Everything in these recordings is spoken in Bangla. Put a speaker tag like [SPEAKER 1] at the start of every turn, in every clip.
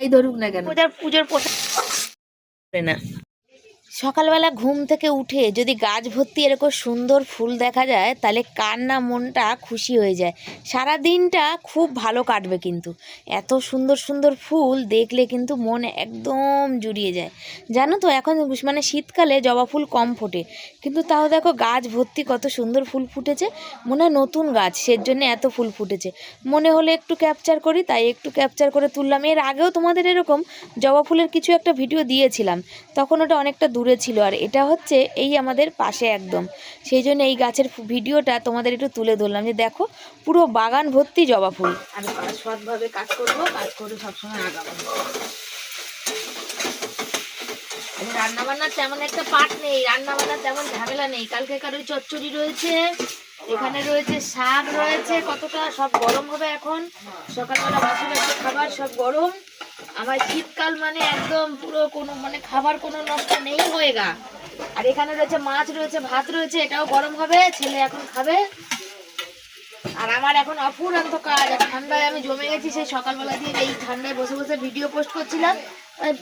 [SPEAKER 1] এই ধরুক না কেন।
[SPEAKER 2] পূজার পুজোর পোশাক
[SPEAKER 1] না। সকালবেলা ঘুম থেকে উঠে যদি গাছ ভর্তি এরকম সুন্দর ফুল দেখা যায়, তাহলে কার না মনটা খুশি হয়ে যায়? সারা দিনটা খুব ভালো কাটবে কিন্তু। এত সুন্দর সুন্দর ফুল দেখলে কিন্তু মন একদম জুড়িয়ে যায়। জানো তো, এখন মানে শীতকালে জবা ফুল কম ফোটে। কিন্তু তাও দেখো গাছ ভর্তি কত সুন্দর ফুল ফুটেছে। মনে হয় নতুন গাছ সের জন্য এত ফুল ফুটেছে। মনে হলে একটু ক্যাপচার করি, তাই একটু ক্যাপচার করে তুললাম। এর আগেও তোমাদের এরকম জবা ফুলের কিছু একটা ভিডিও দিয়েছিলাম। তখন ওটা অনেকটা দূরে ছিল আর এটা হচ্ছে এই আমাদের পাশে একদম। সেই জন্য এই গাছের ভিডিওটা তোমাদের একটু তুলে ধরলাম যে দেখো, পুরো বাগান ভর্তি জবা ফুল। আর সৎভাবে কাজ করব, কাজ করে সবসময় আগাবো। রান্নাবান্নার তেমন একটা পাট নেই, রান্নাবান্নার তেমন ঝামেলা নেই। কালকে কারোর চচ্চড়ি রয়েছে এখানে রয়েছে শাক, রয়েছে কতটা, সব গরম হবে এখন। সকালবেলা বাসি বাসি খাবার, সব গরম। আমার শীতকাল মানে একদম পুরো কোনো মানে খাবার কোনো নষ্ট নেই হয়ে গা। আর এখানে রয়েছে মাছ, রয়েছে ভাত, রয়েছে, এটাও গরম হবে, ছেলে এখন খাবে। আর আমার এখন অফুরন্ত কাজ ঠান্ডায় আমি জমে গেছি, সেই সকালবেলা দিয়ে এই ঠান্ডায় বসে বসে ভিডিও পোস্ট করছিলাম।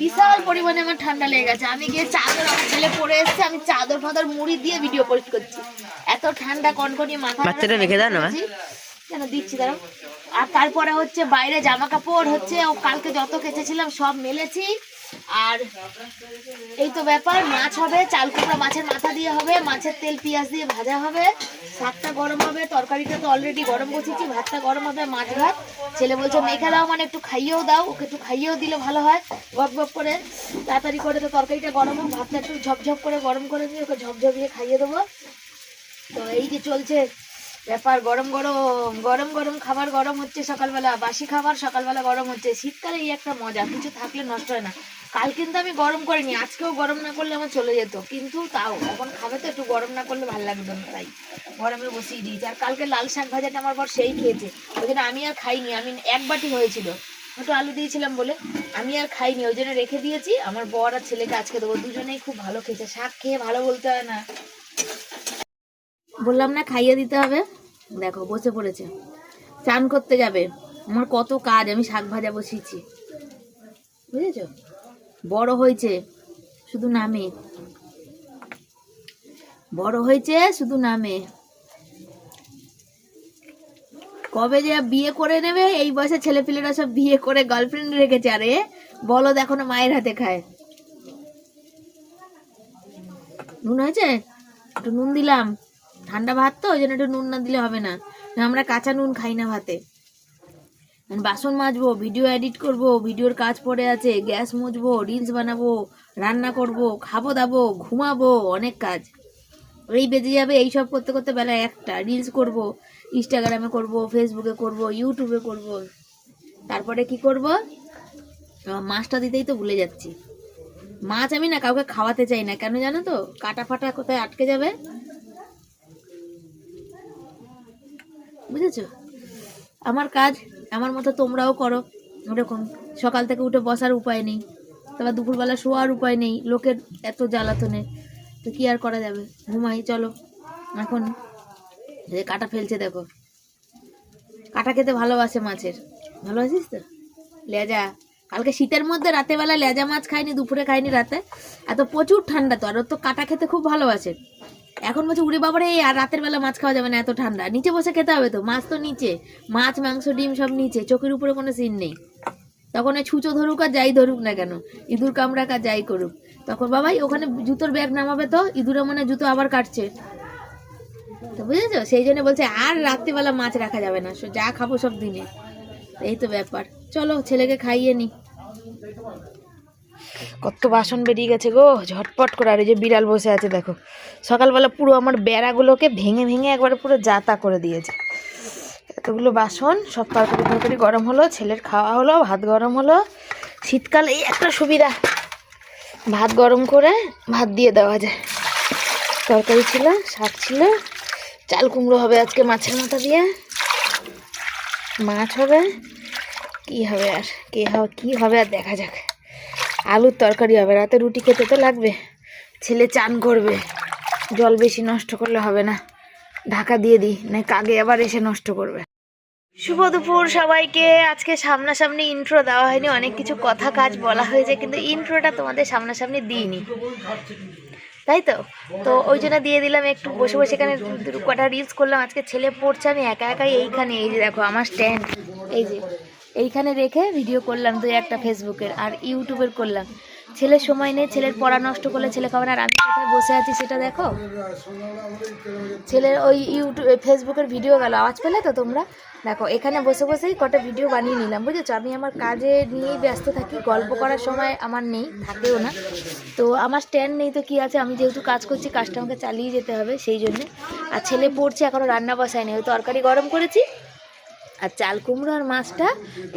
[SPEAKER 1] বিশাল পরিমাণে আমার ঠান্ডা লেগে গেছে। আমি গিয়ে চাদর আমার ছেলে পরে এসছে আমি চাদর ফাদর মুড়ি দিয়ে ভিডিও পোস্ট করছি। এত ঠান্ডা কনকনি মাথা
[SPEAKER 2] বাচ্চাটা রেখে দাও না,
[SPEAKER 1] কেন দিচ্ছি দাঁড়াও। আর তারপরে হচ্ছে বাইরে জামা কাপড় হচ্ছে ও কালকে যত কেচেছিলাম সব মেলেছি। আর এই তো ব্যাপার, মাছ হবে, চাল কুমড়া মাছের মাথা দিয়ে হবে, মাছের তেল, পেঁয়াজ দিয়ে ভাজা হবে। শাকটা গরম হবে, তরকারিটা তো অলরেডি গরম বসেছি ভাতটা গরম হবে, মাছ ভাত। ছেলে বলছে, মেখে দাও মানে একটু খাইয়েও দাও, ওকে একটু খাইয়েও দিলে ভালো হয়। গপ গপ করে, তাড়াতাড়ি করে তো তরকারিটা গরম হোক, ভাতটা একটু ঝপঝপ করে গরম করে দিয়ে ওকে ঝপঝপিয়ে খাইয়ে দেবো। তো এই যে চলছে ব্যাপার, গরম গরম গরম গরম খাবার গরম হচ্ছে সকালবেলা, বাসি খাবার সকালবেলা গরম হচ্ছে। শীতকালে এই একটা মজা, কিছু থাকলে নষ্ট হয় না। কাল কিন্তু আমি গরম করিনি, আজকেও গরম না করলে আমার চলে যেত। কিন্তু তাও, এখন খাবে তো একটু, গরম না করলে ভালো লাগবে না তাই। গরমে বসিয়ে দিয়েছি। আর কালকে লাল শাক ভাজাটা আমার পর সেই খেয়েছে। ওই জন্য আমি আর খাইনি, আমি এক বাটি হয়েছিল। একটু আলু দিয়েছিলাম বলে, আমি আর খাইনি, ওই জন্য রেখে দিয়েছি। আমার বর আর ছেলেকে আজকে দেবো, দুজনেই খুব ভালো খেয়েছে। শাক খেয়ে ভালো বলতে হয় না। বললাম না, খাইয়ে দিতে হবে। দেখো, বসে পড়েছে। চান করতে যাবে। আমার কত কাজ, আমি শাক ভাজা বসিয়েছি। বুঝেছ? বড় হয়েছে, শুধু নামে। বড় হয়েছে, শুধু নামে। কবে যে বিয়ে করে নেবে, এই বয়সে ছেলেপিলেরা সব বিয়ে করে গার্লফ্রেন্ড রেখেছে, আরে বলো দেখো না মায়ের হাতে খায়। নুন হয়েছে? একটু নুন দিলাম। ঠান্ডা ভাত তো, ওই জন্য একটু নুন না দিলে হবে না, আমরা কাঁচা নুন খাই না ভাতে। বাসন মাজবো ভিডিও এডিট করব ভিডিওর কাজ পড়ে আছে, গ্যাস মুছবো রিলস বানাবো, রান্না করব, খাব দাবো, ঘুমাবো, অনেক কাজ। এই বেজে যাবে এই সব করতে করতে বেলা একটা রিলস করব ইনস্টাগ্রামে করব ফেসবুকে করব ইউটিউবে করব। তারপরে কি করব? মাছটা দিতেই তো ভুলে যাচ্ছি। মাছ আমি না কাউকে খাওয়াতে চাই না, কেন জানো তো? কাটা ফাটা কোথায় আটকে যাবে? বুঝেছ? আমার কাজ আমার মতো তোমরাও করো। ওরকম সকাল থেকে উঠে বসার উপায় নেই। তারপর দুপুরবেলা শোয়ার উপায় নেই। লোকের এত জ্বালাতনে। তো কী আর করা যাবে? ঘুমাই, চলো। এখন যে কাটা ফেলছে, দেখো। কাটা খেতে ভালোবাসে মাছের। ভালোবাসিস তো? লেজা। কালকে শীতের মধ্যে রাতে বেলা লেজা মাছ খাইনি, দুপুরে খাইনি রাতে। এত প্রচুর ঠান্ডা তো, আর ওর তো কাটা খেতে খুব ভালোবাসে। এখন বলছে, উড়ে বাবারে, আর রাতের বেলা মাছ খাওয়া যাবে না, এত ঠান্ডা। নিচে বসে খেতে হবে তো, মাছ তো নিচে। মাছ, মাংস, ডিম সব নিচে, চোখের উপরে কোনো সিন নেই। তখন ওই ছুঁচো ধরুক আর যাই ধরুক না কেন, ইঁদুর কামড়াক আর যাই করুক। তখন বাবাই, ওখানে জুতোর ব্যাগ নামাবে তো, ইঁদুরে মনে জুতো আবার কাটছে। তো বুঝেছ? সেই জন্য বলছে, আর রাত্রিবেলা মাছ রাখা যাবে না যা খাব সব দিনে। এই তো ব্যাপার। চলো, ছেলেকে খাইয়ে নি। কত বাসন বেরিয়ে গেছে গো, ঝটপট করে। আর এই যে বিড়াল বসে আছে, দেখো। সকালবেলা পুরো আমার বেড়াগুলোকে ভেঙে ভেঙে একবারে পুরো জাতা করে দিয়েছে। এতগুলো বাসন, সব তরকারি তরকারি গরম হলো, ছেলের খাওয়া হলো, ভাত গরম হলো। শীতকালে, এই একটা সুবিধা। ভাত গরম করে ভাত দিয়ে দেওয়া যায়। তরকারি ছিল, শাক ছিল, চাল কুমড়ো হবে আজকে মাছের মাথা দিয়ে। মাছ হবে, কি হবে আর, কে হবে কি হবে আর দেখা যাক। আলুর তরকারি হবে, রাতে রুটি খেতে তো লাগবে। ছেলে চান করবে, জল বেশি নষ্ট করলে হবে না। ঢাকা দিয়ে দিই না কাগে আবার এসে নষ্ট করবে। শুভ দুপুর সবাইকে, আজকে সামনাসামনি ইন্ট্রো দেওয়া হয়নি, অনেক কিছু কথা কাজ বলা হয়েছে, কিন্তু ইন্ট্রোটা তোমাদের সামনাসামনি দিইনি। তাই তো? তো ওই জন্য দিয়ে দিলাম, একটু বসে বসে এখানে কটা রিলস করলাম, আজকে ছেলে পড়ছে, আমি একা একাই এইখানে, এই যে দেখো, আমার স্ট্যান্ড এই যে। এইখানে রেখে ভিডিও করলাম দুই একটা ফেসবুকের আর ইউটিউবের করলাম। ছেলের সময় নেই, ছেলের পড়া নষ্ট করলে ছেলে খাবার আর আমি কোথায় বসে আছি সেটা দেখো। ছেলের ওই ইউটিউব ফেসবুকের ভিডিও গেল, আওয়াজ পেলে তো তোমরা? দেখো, এখানে বসে বসেই কটা ভিডিও বানিয়ে নিলাম, বুঝেছ? আমি আমার কাজে নিয়েই ব্যস্ত থাকি, গল্প করার সময় আমার নেই, থাকেও না। তো আমার স্ট্যান্ড নেই তো কি আছে? আমি যেহেতু কাজ করছি, কাজটা আমাকে চালিয়ে যেতে হবে, সেই জন্যে। আর ছেলে পড়ছে এখনও রান্না বসায়নি, ওই তরকারি গরম করেছি আর চাল কুমড়ো আর মাছটা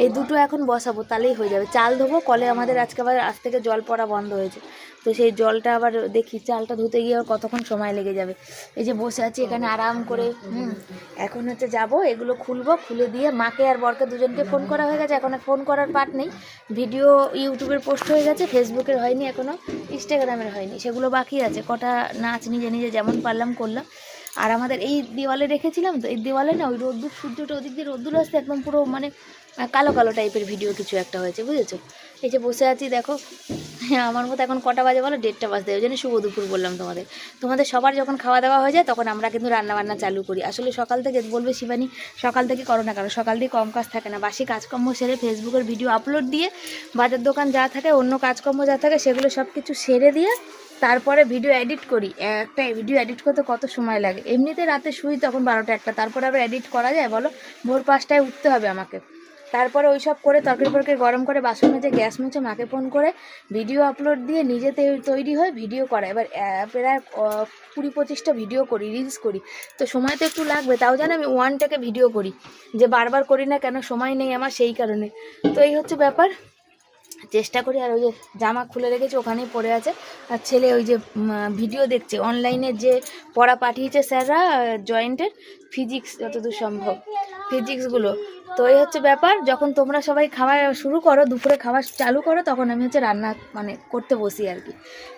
[SPEAKER 1] এই দুটো এখন বসাবো, তাহলেই হয়ে যাবে। চাল ধোবো, কলে আমাদের আজকে আবার আজ থেকে জল পড়া বন্ধ হয়েছে। তো সেই জলটা আবার দেখি, চালটা ধুতে গিয়ে আর কতক্ষণ সময় লেগে যাবে। এই যে বসে আছি এখানে আরাম করে, হুম। এখন হচ্ছে যাব, এগুলো খুলবো, খুলে দিয়ে মাকে আর বরকে দুজনকে ফোন করা হয়ে গেছে। এখন ফোন করার পার্ট নেই। ভিডিও ইউটিউবের পোস্ট হয়ে গেছে, ফেসবুকের হয়নি এখনও ইনস্টাগ্রামের হয়নি। সেগুলো বাকি আছে, কটা নাচ নিজে নিজে যেমন পারলাম করলাম। আর আমাদের এই দেওয়ালে রেখেছিলাম তো, এই দেওয়ালে না ওই রোদ্দুর, সূর্যটা ওদিক দিয়ে রোদ্দুর আসতে একদম পুরো মানে কালো কালো টাইপের ভিডিও কিছু একটা হয়েছে, বুঝেছ? এই যে বসে আছি, দেখো হ্যাঁ আমার মতো এখন কটা বাজে বলো? দেড়টা বাজতে ওই জন্য শুভ দুপুর বললাম তোমাদের। তোমাদের সবার যখন খাওয়া দাওয়া হয়ে যায়, তখন আমরা কিন্তু রান্না বান্না চালু করি। আসলে সকাল থেকে, বলবে শিবানী, সকাল থেকে করো না কারণ সকাল দিয়ে কম কাজ থাকে না। বাসি কাজকর্ম সেরে ফেসবুকের ভিডিও আপলোড দিয়ে, বাজার দোকান যা থাকে, অন্য কাজকর্ম যা থাকে, সেগুলো সব কিছু সেরে দিয়ে তারপরে ভিডিও এডিট করি। একটা ভিডিও এডিট করতে কত সময় লাগে? এমনিতে রাতে শুই তখন বারোটা একটা, তারপরে আবার এডিট করা যায়? বলো, ভোর পাঁচটায় উঠতে হবে আমাকে। তারপরে ওই সব করে তরকারি ফরকারি গরম করে বাসন মেজে গ্যাস মুছে মাকে ফোন করে ভিডিও আপলোড দিয়ে নিজে তৈরি হয়ে ভিডিও করা। এবার প্রায় কুড়ি পঁচিশটা ভিডিও করি রিলস করি। তো সময় তো একটু লাগবে, তাও জানো আমি ওয়ান টেকে ভিডিও করি। যে বারবার করি না কেন, সময় নেই আমার সেই কারণে। তো এই হচ্ছে ব্যাপার। চেষ্টা করি আর ওই যে জামা খুলে রেখেছি ওখানেই পড়ে আছে। আর ছেলে ওই যে ভিডিও দেখছে অনলাইনে যে পড়া পাঠিয়েছে স্যাররা জয়েন্টের ফিজিক্স যতদূর সম্ভব ফিজিক্সগুলো তো এই হচ্ছে ব্যাপার যখন তোমরা সবাই খাওয়া শুরু করো দুপুরে খাওয়া চালু করো তখন আমি হচ্ছে রান্না মানে করতে বসি আর কি।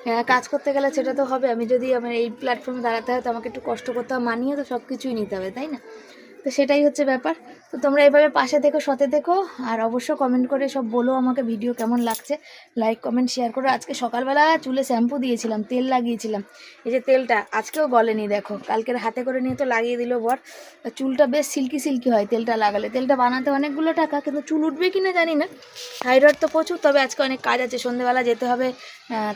[SPEAKER 1] হ্যাঁ, কাজ করতে গেলে সেটা তো হবে আমি যদি আমার এই প্ল্যাটফর্মে দাঁড়াতে হয় তো আমাকে একটু কষ্ট করতে হবে মানিয়ে তো সব কিছুই নিতে হবে তাই না? তো সেটাই হচ্ছে ব্যাপার। তো তোমরা এভাবে পাশে দেখো সতে দেখো আর অবশ্য কমেন্ট করে সব বলো আমাকে ভিডিও কেমন লাগছে। লাইক কমেন্ট শেয়ার করো। আজকে সকালবেলা চুলে শ্যাম্পু দিয়েছিলাম, তেল লাগিয়েছিলাম। এই যে তেলটা আজকেও গলেনি, দেখো। কালকের হাতে করে নিয়ে তো লাগিয়ে দিল বর। চুলটা বেশ সিল্কি সিল্কি হয় তেলটা লাগালে। তেলটা বানাতে অনেকগুলো টাকা, কিন্তু চুল উঠবে কি না জানি না। থাইরয়েড তো প্রচুর, তবে আজকে অনেক কাজ আছে। সন্ধ্যেবেলা যেতে হবে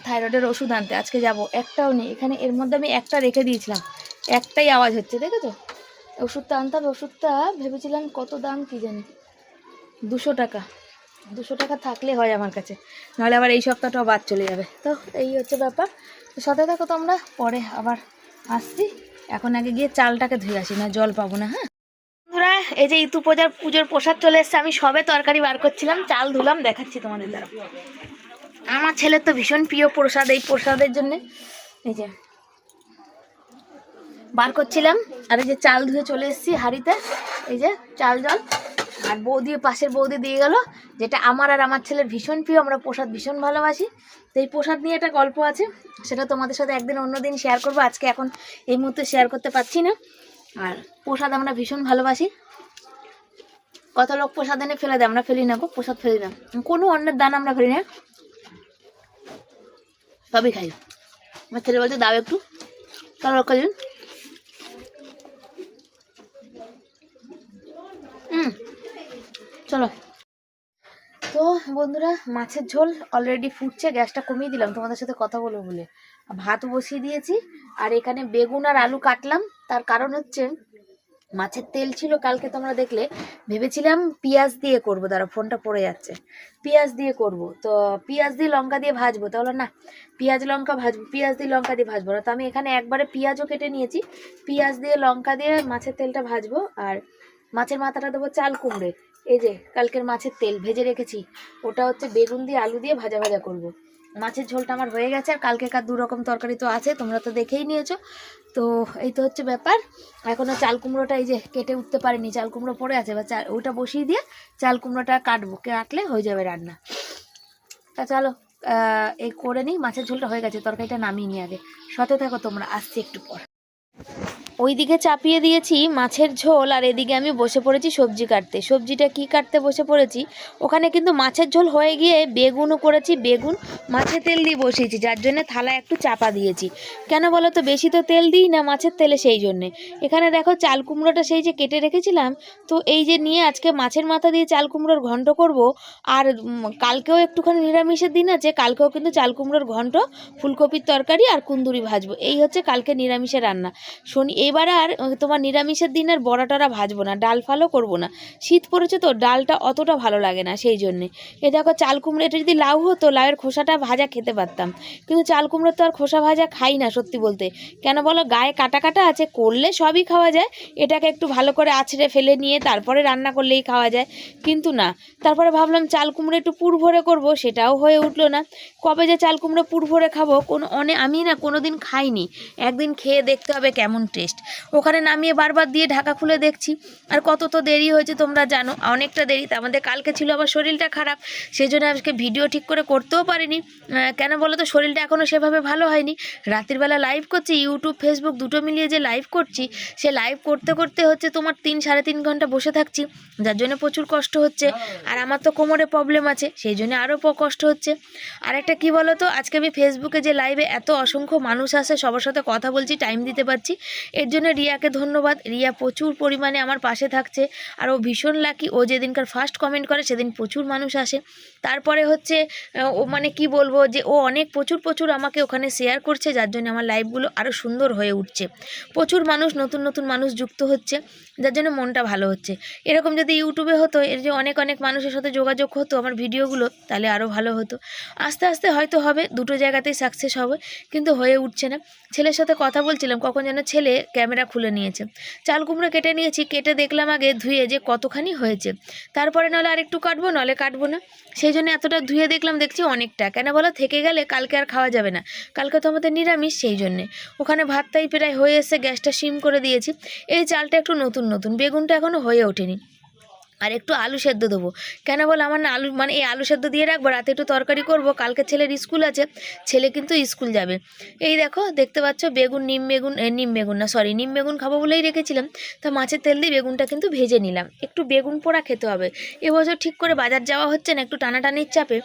[SPEAKER 1] থাইরয়েডের ওষুধ আনতে। আজকে যাব। একটাও নেই। এখানে এর মধ্যে আমি একটা রেখে দিয়েছিলাম। একটাই আওয়াজ হচ্ছে, দেখেছ? ওষুধটা আনতে হবে ওষুধটা ভেবেছিলাম কত দাম কি জানি। দুশো টাকা। দুশো টাকা থাকলে হয় আমার কাছে। নাহলে আবার এই সপ্তাহটাও বাদ চলে যাবে। তো এই হচ্ছে ব্যাপার। তো সাথে থাকো তোমরা, পরে আবার আসছি। এখন আগে গিয়ে চালটাকে ধুয়ে আসি, না জল পাবো না হ্যাঁ? বন্ধুরা, এই যে ইতু পূজার পুজোর প্রসাদ চলে এসছে। আমি সবে তরকারি বার করছিলাম, চাল ধুলাম, দেখাচ্ছি তোমাদের দ্বারা। আমার ছেলের তো ভীষণ প্রিয় প্রসাদ এই প্রসাদের জন্যে। এই যে বার করছিলাম। আর এই যে চাল ধুয়ে চলে এসেছি হাঁড়িতে। এই যে চাল জল। আর বৌদি, পাশের বৌদি দিয়ে গেল, যেটা আমার আর আমার ছেলের ভীষণ প্রিয়, আমরা প্রসাদ ভীষণ ভালোবাসি। তো এই প্রসাদ নিয়ে একটা গল্প আছে, সেটা তোমাদের সাথে একদিন অন্যদিন শেয়ার করব। আজকে এখন এই মুহূর্তে শেয়ার করতে পারছি না। আর প্রসাদ আমরা ভীষণ ভালোবাসি। কত লোক প্রসাদ এনে ফেলে দেয়, আমরা ফেলি না গো, প্রসাদ ফেলি না কোনো অন্যের দান আমরা ফেলি না। সবই খাই। আমার ছেলে বলছে, দাও একটু। কারও রক্ষা দিন হুম চলো। তো বন্ধুরা, মাছের ঝোল অলরেডি ফুটছে, গ্যাসটা কমিয়ে দিলাম, তোমাদের সাথে কথা বলব বলে। ভাত বসিয়ে দিয়েছি, আর এখানে বেগুন আর আলু কাটলাম। তার কারণ হচ্ছে, মাছের তেল ছিল কালকে তোমরা দেখলে। ভেবেছিলাম পেঁয়াজ দিয়ে করব, দাঁড়া, ফোনটা পড়ে যাচ্ছে। পেঁয়াজ দিয়ে করব। তো পেঁয়াজ দিয়ে লঙ্কা দিয়ে ভাজবো, তাহলে না, পেঁয়াজ লঙ্কা ভাজবো, পেঁয়াজ দিয়ে লঙ্কা দিয়ে ভাজবো। না তো আমি এখানে একবারে পেঁয়াজও কেটে নিয়েছি। পেঁয়াজ দিয়ে লঙ্কা দিয়ে মাছের তেলটা ভাজবো, আর মাছের মাথাটা দেবো চাল কুমড়ে এই যে, কালকের মাছের তেল ভেজে রেখেছি। ওটা হচ্ছে বেগুন দিয়ে আলু দিয়ে ভাজা ভাজা করব। মাছের ঝোলটা আমার হয়ে গেছে, আর কালকেকার দু রকম তরকারি তো আছে, তোমরা তো দেখেই নিয়েছো। তো এই তো হচ্ছে ব্যাপার। এখনও চাল কুমড়োটা এই যে কেটে উঠতে পারিনি, চাল কুমড়ো পড়ে আছে, এবার চাল ওটা বসিয়ে দিয়ে চাল কুমড়োটা কাটবো কাটলে হয়ে যাবে রান্না। তা চলো এই করে নিই, মাছের ঝোলটা হয়ে গেছে, তরকারিটা নামিয়ে নিই আগে। সতে থাকো তোমরা, আসছি একটু পর। ওইদিকে চাপিয়ে দিয়েছি মাছের ঝোল আর এদিকে আমি বসে পড়েছি সবজি কাটতে। সবজিটা কি কাটতে বসে পড়েছি? ওখানে কিন্তু মাছের ঝোল হয়ে গিয়ে বেগুনও করেছি, বেগুন মাছের তেল দিয়ে বসিয়েছি, যার জন্য থালা একটু চাপা দিয়েছি। কেন বলো তো বেশি তো তেল দিই না মাছের তেলে সেই জন্যে। এখানে দেখো চাল কুমড়োটা সেই যে কেটে রেখেছিলাম, তো এই যে নিয়ে আজকে মাছের মাথা দিয়ে চাল কুমড়োর ঘন্ট করব, আর কালকেও একটুখানি নিরামিষের দিন আছে, কালকেও কিন্তু চাল কুমড়োর ঘন্ট, ফুলকপির তরকারি আর কুন্দুরি ভাজবো। এই হচ্ছে কালকে নিরামিষের রান্না। শনি এবার আর তোমার নিরামিষের দিন আর বড়া টড়া ভাজবো না, ডাল ফালও করব না। শীত পড়েছে তো ডালটা অতটা ভালো লাগে না সেই জন্যে। এ দেখো চাল কুমড়ো, এটা যদি লাউ হতো, লাউয়ের খোসাটা ভাজা খেতে পারতাম। কিন্তু চাল কুমড়ো তো আর খোসা ভাজা খাই না সত্যি বলতে। কেন বলো, গায়ে কাটা কাটা আছে, করলে সবই খাওয়া যায়। এটাকে একটু ভালো করে আছড়ে ফেলে নিয়ে তারপরে রান্না করলেই খাওয়া যায়। কিন্তু না, তারপরে ভাবলাম চাল কুমড়ো একটু পুর ভরে করব, সেটাও হয়ে উঠল না। কবে যে চাল কুমড়ো পুর ভরে খাব, কোনো অনেক আমি না কোনো দিন খাইনি। একদিন খেয়ে দেখতে হবে কেমন টেস্ট ওখানে নামিয়ে বারবার দিয়ে ঢাকা খুলে দেখছি। আর কত তো দেরি হয়েছে তোমরা জানো, অনেকটা দেরি। তা আমাদের কালকে ছিল আবার শরীরটা খারাপ সেই জন্য আজকে ভিডিও ঠিক করে করতেও পারিনি। কেন বলো তো, শরীরটা এখনও সেভাবে ভালো হয়নি। রাতের বেলা লাইভ করছি ইউটিউব ফেসবুক দুটো মিলিয়ে যে লাইভ করছি, সে লাইভ করতে করতে হচ্ছে তোমার তিন, সাড়ে তিন ঘণ্টা বসে থাকছি। যার জন্য প্রচুর কষ্ট হচ্ছে। আর আমার তো কোমরে প্রবলেম আছে, সেই জন্য আরও কষ্ট হচ্ছে। আর একটা কী বলো তো, আজকে আমি ফেসবুকে যে লাইভে এত অসংখ্য মানুষ আসে, সবার সাথে কথা বলছি টাইম দিতে পারছি। এর জন্য রিয়াকে ধন্যবাদ। রিয়া প্রচুর পরিমাণে আমার পাশে থাকছে। আর ও ভীষণ লাকি ও যেদিনকার ফার্স্ট কমেন্ট করে সেদিন প্রচুর মানুষ আসে। তারপরে হচ্ছে ও মানে কি বলব যে ও অনেক প্রচুর প্রচুর আমাকে ওখানে শেয়ার করছে, যার জন্য আমার লাইফগুলো আরও সুন্দর হয়ে উঠছে। প্রচুর মানুষ, নতুন নতুন মানুষ যুক্ত হচ্ছে, যার জন্য মনটা ভালো হচ্ছে। এরকম যদি ইউটিউবে হতো, এর যে অনেক অনেক মানুষের সাথে যোগাযোগ হতো আমার ভিডিওগুলো তাহলে আরও ভালো হতো। আস্তে আস্তে হয়তো হবে, দুটো জায়গাতেই সাকসেস হবে, কিন্তু হয়ে উঠছে না। ছেলের সাথে কথা বলছিলাম, কখন যেন ছেলে ক্যামেরা খুলে নিয়েছে। চাল কুমড়ো কেটে নিয়েছি, কেটে দেখলাম আগে ধুয়ে যে কতখানি হয়েছে। তারপরে নাহলে আর একটু কাটবো, নাহলে কাটবো না। সেই জন্য এতটা ধুয়ে দেখলাম, দেখছি অনেকটা। কেন বলো, থেকে গেলে কালকে আর খাওয়া যাবে না। কালকে তো আমাদের নিরামিষ, সেই জন্যে। ওখানে ভাতটাই প্রায় হয়ে এসে গ্যাসটা সিম করে দিয়েছি। এই চালটা একটু নতুন নতুন। বেগুনটা এখনও হয়ে ওঠেনি। আর একটু আলু সেদ্ধ দেবো। কেন বলো, আমার না আলু মানে এই আলু সেদ্ধ দিয়ে রাখব, রাতে একটু তরকারি করব। কালকে ছেলের স্কুল আছে, ছেলে কিন্তু স্কুল যাবে। এই দেখো, দেখতে পাচ্ছ, বেগুন, নিম বেগুন নিম বেগুন না সরি নিম বেগুন খাব বলেই রেখেছিলাম। তা মাছের তেল দিয়ে বেগুনটা কিন্তু ভেজে নিলাম। একটু বেগুন পোড়া খেতে হবে। এবছর ঠিক করে বাজার যাওয়া হচ্ছে না, একটু টানাটানির চাপে।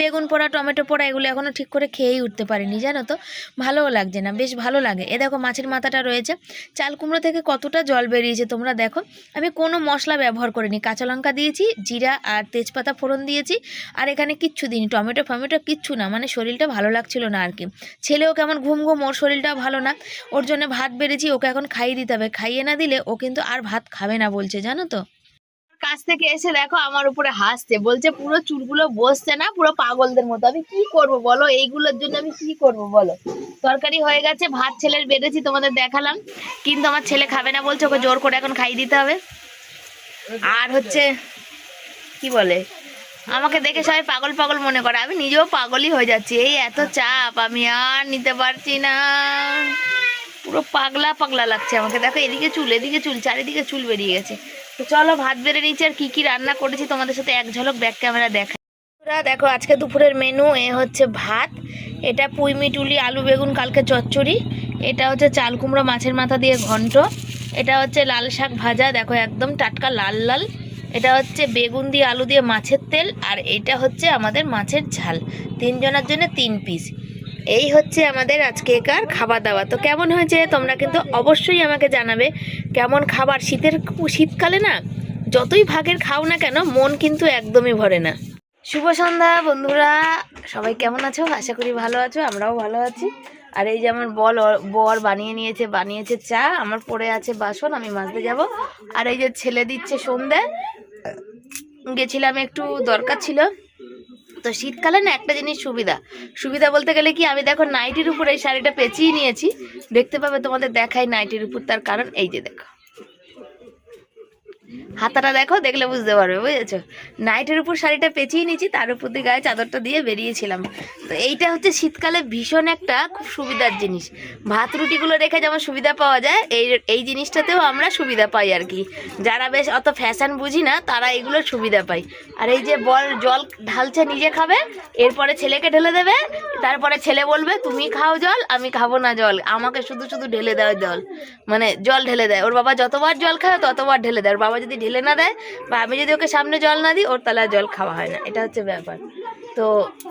[SPEAKER 1] বেগুন পোড়া, টমেটো পোড়া, এগুলো এখনও ঠিক করে খেয়েই উঠতে পারিনি, জানো তো? ভালোও লাগছে না, বেশ ভালো লাগে। এ দেখো, মাছের মাথাটা রয়েছে। চাল কুমড়ো থেকে কতটা জল বেরিয়েছে তোমরা দেখো। আমি কোনো মশলা ব্যবহার করিনি, কাঁচা লঙ্কা দিয়েছি, জিরা আর তেজপাতা ফোড়ন দিয়েছি। আর এখানে কিচ্ছু দিইনি, টমেটো ফমেটো কিচ্ছু না মানে শরীরটা ভালো লাগছিল না আর কি। ছেলেও কেমন ঘুম ঘুম, ওর শরীরটাও ভালো না। ওর জন্য ভাত বেড়েছি, ওকে এখন খাইয়ে দিতে হবে। খাইয়ে না দিলে ও কিন্তু আর ভাত খাবে না বলছে, জানো তো? কাছ থেকে এসে দেখো আমার উপরে হাসছে, বলছে পুরো চুলগুলো বসছে না, পুরো পাগলদের মতো। আমি কি করব বলো? এইগুলোর জন্য আমি কি করব বলো? তরকারি হয়ে গেছে, ভাত ছেলের বেড়েছি, তোমাদের দেখালাম। কিন্তু আমার ছেলে খাবে না বলছে, ওকে জোর করে এখন খাইয়ে দিতে হবে। আর হচ্ছে, কি বলে? আমাকে দেখে সবাই পাগল পাগল মনে করে। আমি নিজেও পাগলই হয়ে যাচ্ছি। এই এত চাপ, আমি আর নিতে পারছি না। পুরো পাগলা পাগলা লাগছে আমাকে। দেখো, এদিকে চুল এদিকে চুল, চারিদিকে চুল বেরিয়ে গেছে। তো চলো, ভাত বেড়ে নিচ্ছি আর কী কী রান্না করেছি তোমাদের সাথে এক ঝলক ব্যাক ক্যামেরা দেখা। দেখো, আজকে দুপুরের মেনু এ হচ্ছে ভাত, এটা পুঁই মিটুলি আলু, বেগুন, কালকে চচ্চড়ি। এটা হচ্ছে চাল কুমড়ো, মাছের মাথা দিয়ে ঘন্ট। এটা হচ্ছে লাল শাক ভাজা, দেখো একদম টাটকা লাল লাল। এটা হচ্ছে বেগুন দিয়ে আলু দিয়ে মাছের তেল, আর এটা হচ্ছে আমাদের মাছের ঝাল। তিনজনের জন্য তিন পিস এই হচ্ছে আমাদের আজকে আজকেকার খাবার দাবার। তো কেমন হয়েছে তোমরা কিন্তু অবশ্যই আমাকে জানাবে। কেমন খাবার? শীতের শীতকালে না, যতই ভাগের খাও না কেন, মন কিন্তু একদমই ভরে না। শুভ সন্ধ্যা বন্ধুরা, সবাই কেমন আছো? আশা করি ভালো আছো, আমরাও ভালো আছি। আর এই যে আমার বল বর বানিয়ে নিয়েছে, বানিয়েছে চা, আমার পড়ে আছে বাসন, আমি মাজতে যাব। আর এই যে ছেলে দিচ্ছে সন্ধ্যে গেছিলাম একটু, দরকার ছিল। তো শীতকালে না একটা জিনিস সুবিধা সুবিধা বলতে গেলে কি, আমি দেখো নাইটির উপর এই শাড়িটা পেঁচিয়ে নিয়েছি, দেখতে পাবে তোমাদের দেখাই নাইটির উপর, তার কারণ এই যে দেখো। হাতাটা দেখো, দেখলে বুঝতে পারবে, বুঝেছ? নাইটের উপর শাড়িটা পেঁচিয়ে নিয়েছি, তার উপর দিয়ে গায়ে চাদরটা দিয়ে বেরিয়েছিলাম। তো এইটা হচ্ছে শীতকালে ভীষণ একটা খুব সুবিধার জিনিস। ভাত রুটিগুলো রেখে যেমন সুবিধা পাওয়া যায়, এই এই জিনিসটাতেও আমরা সুবিধা পাই আর কি। যারা বেশ অত ফ্যাশন বুঝি না, তারা এগুলোর সুবিধা পায়। আর এই যে বল, জল ঢালছে, নিজে খাবে, এরপরে ছেলেকে ঢেলে দেবে, তারপরে ছেলে বলবে, তুমি খাও জল, আমি খাব না জল। আমাকে শুধু শুধু ঢেলে দেওয়া জল। মানে জল ঢেলে দেয়। ওর বাবা যতবার জল খায় ততবার ঢেলে দেয়। ওর বাবা যদি ঢেলে না দেয় বা আমি যদি ওকে সামনে জল না দিই ওর তাহলে জল খাওয়া হয় না। এটা হচ্ছে ব্যাপার। তো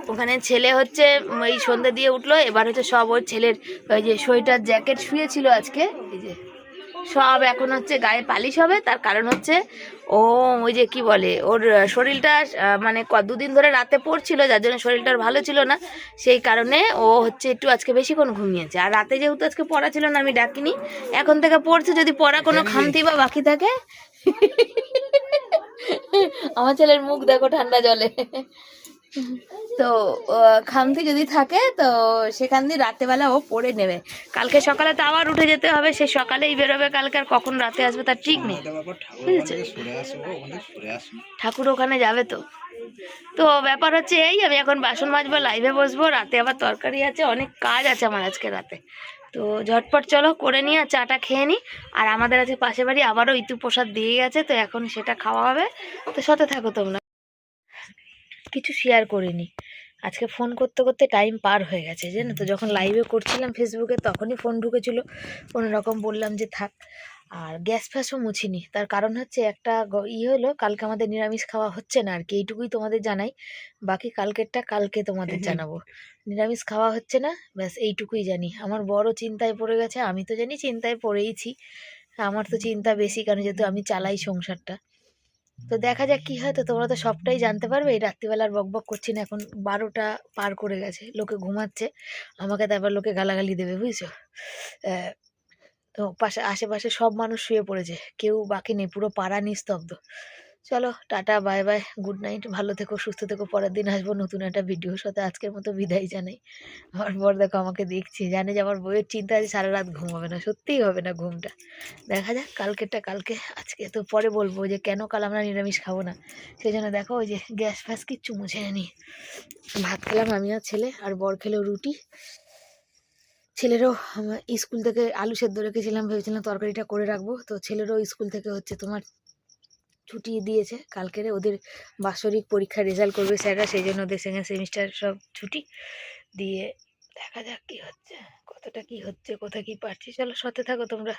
[SPEAKER 1] ওখানে ছেলে হচ্ছে এই সন্ধ্যে দিয়ে উঠল এবার হচ্ছে সব ওর ছেলের ওই যে সোয়েটার জ্যাকেট শুয়েছিল আজকে এই যে সব এখন হচ্ছে গায়ে পালিশ হবে। তার কারণ হচ্ছে ও ওই যে কি বলে ওর শরীরটা মানে ক- দুদিন ধরে রাতে পড়ছিল যার জন্য শরীরটা ভালো ছিল না। সেই কারণে ও হচ্ছে একটু আজকে বেশিক্ষণ ঘুমিয়েছে। আর রাতে যেহেতু আজকে পড়া ছিল না আমি ডাকিনি। এখন থেকে পড়ছে যদি পড়া কোনো খামতি বা বাকি থাকে আমার ছেলের মুখ দেখো ঠান্ডা জলে। তো খামতি যদি থাকে, তো সেখান দিয়ে রাত্রেবেলা ও পড়ে নেবে। কালকে সকালে তো আবার উঠে যেতে হবে, সে সকালেই বেরোবে, কালকে আর কখন রাতে আসবে তার ঠিক নেই? ঠাকুর ওখানে যাবে তো। তো ব্যাপার হচ্ছে এই, আমি এখন বাসন মাজবো, লাইভে বসবো, রাতে আবার তরকারি আছে, অনেক কাজ আছে আমার আজকে রাতে। তো ঝটপট চলো, করে নিয়ে আর চাটা খেয়ে নিই আর আমাদের আছে পাশে বাড়ি আবারও ইতু প্রসাদ দিয়ে গেছে, তো এখন সেটা খাওয়া হবে। তো সাথে থাকো তোমরা। কিছু শেয়ার করিনি আজকে ফোন করতে করতে টাইম পার হয়ে গেছে, জানো তো? যখন লাইভে করছিলাম ফেসবুকে তখনই ফোন ঢুকেছিল। কোনো রকম বললাম যে থাক। আর গ্যাস ফ্যাসও মুছিনি। তার কারণ হচ্ছে একটা ই হলো কালকে আমাদের নিরামিষ খাওয়া হচ্ছে না আর কি এইটুকুই তোমাদের জানাই। বাকি কালকেরটা কালকে তোমাদের জানাব। নিরামিষ খাওয়া হচ্ছে না ব্যাস এইটুকুই জানি। আমার বড় চিন্তায় পড়ে গেছে আমি তো জানি চিন্তায় পড়েইছি। আমার তো চিন্তা বেশি কারণ যেহেতু আমি চালাই সংসারটা। তো দেখা যাক কি হয় তো তোমরা তো সবটাই জানতে পারবে। এই রাত্রিবেলার বক বক করছি না এখন বারোটা পার করে গেছে। লোকে ঘুমাচ্ছে আমাকে তারপর লোকে গালাগালি দেবে বুঝছ? তো পাশে, আশেপাশে সব মানুষ শুয়ে পড়েছে। কেউ বাকি নেই, পুরো পাড়া নিস্তব্ধ। চলো, tata, bye bye, good night, ভালো থেকো, সুস্থ থেকো, পরের দিন আসব নতুন একটা ভিডিওর সাথে। আজকের মতো বিদায় জানাই। আমার বর দেখো আমাকে দেখছি, জানে যে আমার বইয়ের চিন্তা আছে, সারা রাত ঘুম হবে না, সত্যিই হবে না ঘুমটা। দেখা যাক, কালকেরটা কালকে, আজকে তো পরে বলব যে কেন কাল আমরা নিরামিষ খাব না। সেই জন্য দেখো ওই যে গ্যাস, ফ্যাস কিচ্ছু মুছে নি ভাত খেলাম, আমি আর ছেলে, আর বর খেলো রুটি। ছেলেরও স্কুল থেকে আলু সেদ্ধ রেখেছিলাম, ভেবেছিলাম তরকারিটা করে রাখব। তো ছেলেরও স্কুল থেকে হচ্ছে তোমার ছুটি দিয়েছে। কালকের ওদের বাৎসরিক পরীক্ষার রেজাল্ট করবে স্যাররা, সেই জন্য ওদের সেকেন্ড সেমিস্টার সব ছুটি। দিয়ে দেখা যাক কী হচ্ছে, কতটা কি হচ্ছে, কোথায় কী পারছি। চলো সাথে থাকো তোমরা।